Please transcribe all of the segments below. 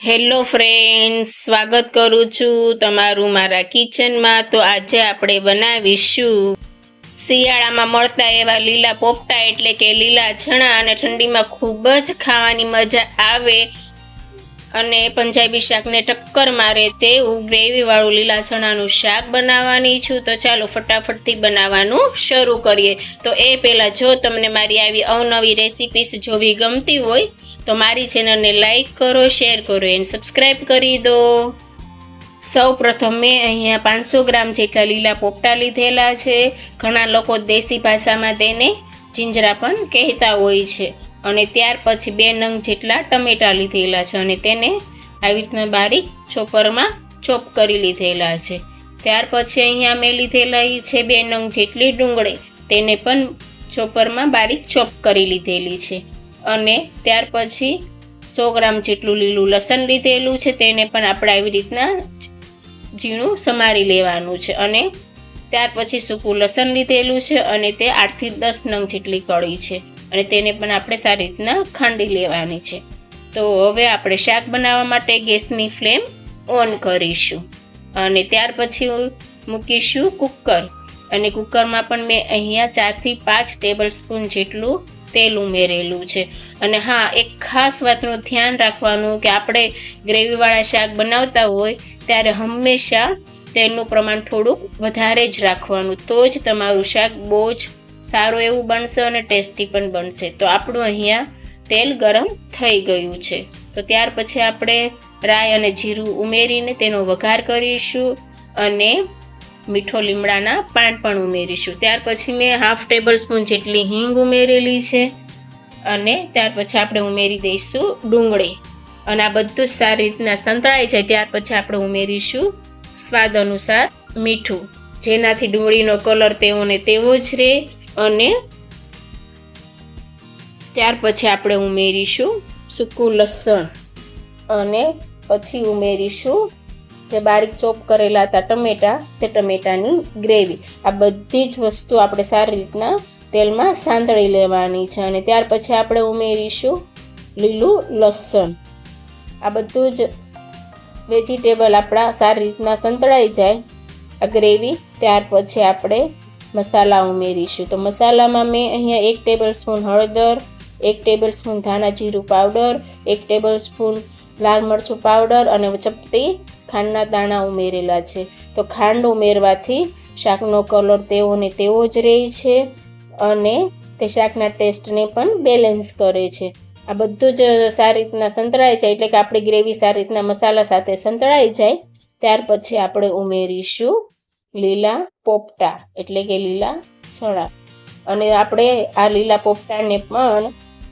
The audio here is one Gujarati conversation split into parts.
હેલો ફ્રેન્ડ્સ સ્વાગત કરું છું તમારું મારા કિચનમાં તો આજે આપણે બનાવીશું શિયાળામાં મળતા એવા લીલા પોપટા એટલે કે લીલા ચણા અને ઠંડીમાં ખૂબ જ ખાવાની મજા આવે. અને પંજાબી શાકને ટક્કર મારે તેવું ગ્રેવીવાળું લીલા ચણાનું શાક બનાવવાની છું. તો ચાલો ફટાફટથી બનાવવાનું શરૂ કરીએ. તો એ પહેલાં જો તમને મારી આવી અવનવી રેસિપીસ જોવી ગમતી હોય તો મારી ચેનલને લાઈક કરો, શેર કરો એન્ડ સબસ્ક્રાઈબ કરી દો. સૌ પ્રથમ મેં અહીંયા પાંચસો ગ્રામ જેટલા લીલા પોપટા લીધેલા છે. ઘણા લોકો દેશી ભાષામાં તેને જીંજરા પણ કહેતા હોય છે. અને ત્યાર પછી બે નંગ જેટલા ટમેટા લીધેલા છે અને તેને આવી રીતના બારીક ચોપરમાં ચોપ કરી લીધેલા છે. ત્યાર પછી અહીંયા મેં લીધેલા છે બે નંગ જેટલી ડુંગળી. તેને પણ ચોપરમાં બારીક ચોપ કરી લીધેલી છે. અને ત્યાર પછી સો ગ્રામ જેટલું લીલું લસણ લીધેલું છે, તેને પણ આપણે આવી રીતના ઝીણું સમારી લેવાનું છે અને ત્યાર પછી સૂકું લસણ લીધેલું છે અને તે આઠથી દસ નંગ જેટલી કળી છે અને તેને પણ આપણે સારી રીતના ખાંડી લેવાની છે. તો હવે આપણે શાક બનાવવા માટે ગેસની ફ્લેમ ઓન કરીશું અને ત્યાર પછી મૂકીશું કુકર અને કુકરમાં પણ મેં અહીંયા ચારથી પાંચ ટેબલ સ્પૂન જેટલું તેલ ઉમેરેલું છે. અને હા, એક ખાસ વાતનું ધ્યાન રાખવાનું કે આપણે ગ્રેવીવાળા શાક બનાવતા હોય, ત્યારે હંમેશા તેલનું પ્રમાણ થોડુંક વધારે જ રાખવાનું. તો જ તમારું શાક બહુ જ સારું એવું બનશે અને ટેસ્ટી પણ બનશે. તો આપણું અહીંયા તેલ ગરમ થઈ ગયું છે. તો ત્યાર પછી આપણે રાઈ અને જીરું ઉમેરીને તેનો વઘાર કરીશું અને મીઠો લીમડાના પાન પણ ઉમેરીશું. ત્યાર પછી મેં હાફ ટેબલ સ્પૂન જેટલી હિંગ ઉમેરેલી છે અને ત્યાર પછી આપણે ઉમેરી દઈશું ડુંગળી. અને આ બધું જ સારી રીતના સંતળાઈ જાય ત્યાર પછી આપણે ઉમેરીશું સ્વાદ અનુસાર મીઠું. જેનાથી ડુંગળીનો કલર તેવો ને તેવો જ રહે અને ત્યાર પછી આપણે ઉમેરીશું સૂકું લસણ. અને પછી ઉમેરીશું જે બારીક ચોપ કરેલા હતા ટમેટા, તે ટમેટાની ગ્રેવી. આ બધી જ વસ્તુ આપણે સારી રીતના તેલમાં સાંતળી લેવાની છે અને ત્યાર પછી આપણે ઉમેરીશું લીલું લસણ. આ બધું જ વેજીટેબલ આપણા સારી રીતના સંતળાઈ જાય. આ ગ્રેવી ત્યાર પછી આપણે મસાલા ઉમેરીશું. તો મસાલામાં મેં અહીંયા એક ટેબલ સ્પૂન હળદર, એક ટેબલ સ્પૂન ધાણા જીરું પાવડર, એક ટેબલ સ્પૂન લાલ મરચું પાવડર અને ચપટી ખાંડના દાણા ઉમેરેલા છે. તો ખાંડ ઉમેરવાથી શાકનો કલર તેવો ને તેવો જ રહે છે અને તે શાકના ટેસ્ટને પણ બેલેન્સ કરે છે. આ બધું જ સારી રીતના સંતળાઈ જાય એટલે કે આપણી ગ્રેવી સારી રીતના મસાલા સાથે સંતળાઈ જાય. ત્યાર પછી આપણે ઉમેરીશું લીલા પોપટા એટલે કે લીલા ચણા. અને આપણે આ લીલા પોપટાને પણ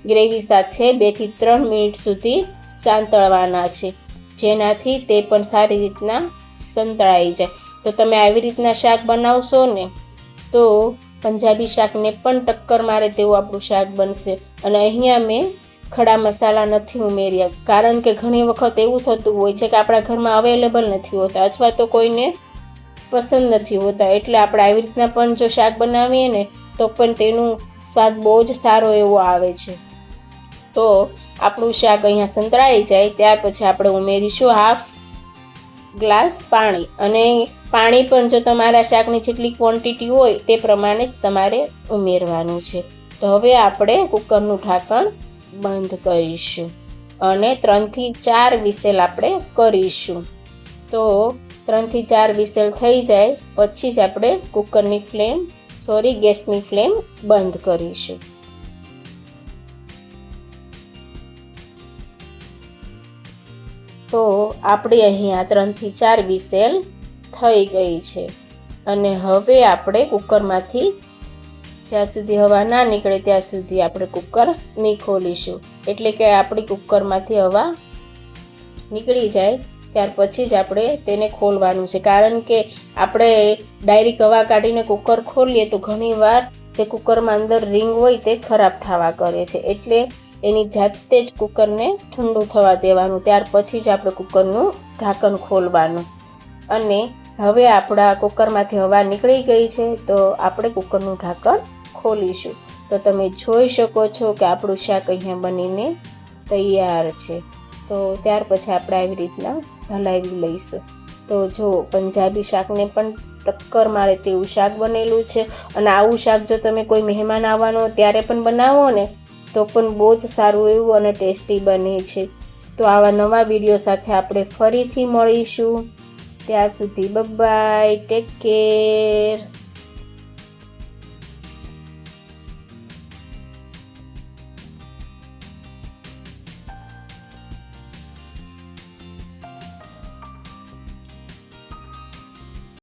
ગ્રેવી સાથે બેથી ત્રણ મિનિટ સુધી સાંતળવાના છે. જેનાથી તે પણ સારી રીતના સંતળાઈ જાય. તો તમે આવી રીતના શાક બનાવશો ને, તો પંજાબી શાકને પણ ટક્કર મારે તેવું આપણું શાક બનશે. અને અહીંયા મેં ખડા મસાલા નથી ઉમેર્યા. કારણ કે ઘણી વખત એવું થતું હોય છે કે આપણા ઘરમાં અવેલેબલ નથી હોતા અથવા તો કોઈને પસંદ નથી હોતા. એટલે આપણે આવી રીતના પણ જો શાક બનાવીએ ને, તો પણ તેનું સ્વાદ બહુ જ સારો એવો આવે છે. તો આપણું શાક અહીંયા સંતળાઈ જાય, ત્યાર પછી આપણે ઉમેરીશું હાફ ગ્લાસ પાણી. અને પાણી પણ જો તમારા શાકની જેટલી ક્વોન્ટિટી હોય, તે પ્રમાણે જ તમારે ઉમેરવાનું છે. તો હવે આપણે કુકરનું ઢાંકણ બંધ કરીશું. અને ત્રણથી ચાર વિસેલ આપણે કરીશું. તો ત્રણથી ચાર વિસેલ થઈ જાય, પછી જ આપણે કુકરની ફ્લેમ, સોરી, ગેસની ફ્લેમ બંધ કરીશું. તો આપણે અહીંયા ત્રણથી ચાર વિસેલ થઈ ગઈ છે. અને હવે આપણે કુકરમાંથી જ્યાં સુધી હવા ના નીકળે ત્યાં સુધી આપણે કુકર નહીં ખોલીશું. એટલે કે આપણી કુકરમાંથી હવા નીકળી જાય, ત્યાર પછી જ આપણે તેને ખોલવાનું છે. કારણ કે આપણે ડાયરેક્ટ હવા કાઢીને કુકર ખોલીએ તો ઘણીવાર જે કુકરમાં અંદર રિંગ હોય તે ખરાબ થવા કરે છે. એટલે એની જાતે જ કુકરને ઠંડુ થવા દેવાનું. ત્યાર પછી જ આપણે કુકરનું ઢાંકણ ખોલવાનું. અને હવે આપણા કુકરમાંથી હવા નીકળી ગઈ છે, તો આપણે કુકરનું ઢાંકણ ખોલીશું. તો તમે જોઈ શકો છો કે આપણું શાક અહીંયા બનીને તૈયાર છે. તો ત્યાર પછી આપણે આવી રીતના હલાવી લઈશું. તો જો પંજાબી શાકને પણ ટક્કર મારે તેવું શાક બનેલું છે. અને આવું શાક જો તમે કોઈ મહેમાન આવવાનો ત્યારે પણ બનાવો ને તો પણ બહુ જ સારું એવું અને ટેસ્ટી બને છે. તો આવા નવા વીડિયો સાથે આપણે ફરીથી મળીશું. ત્યાં સુધી બબાય, ટેક કેર.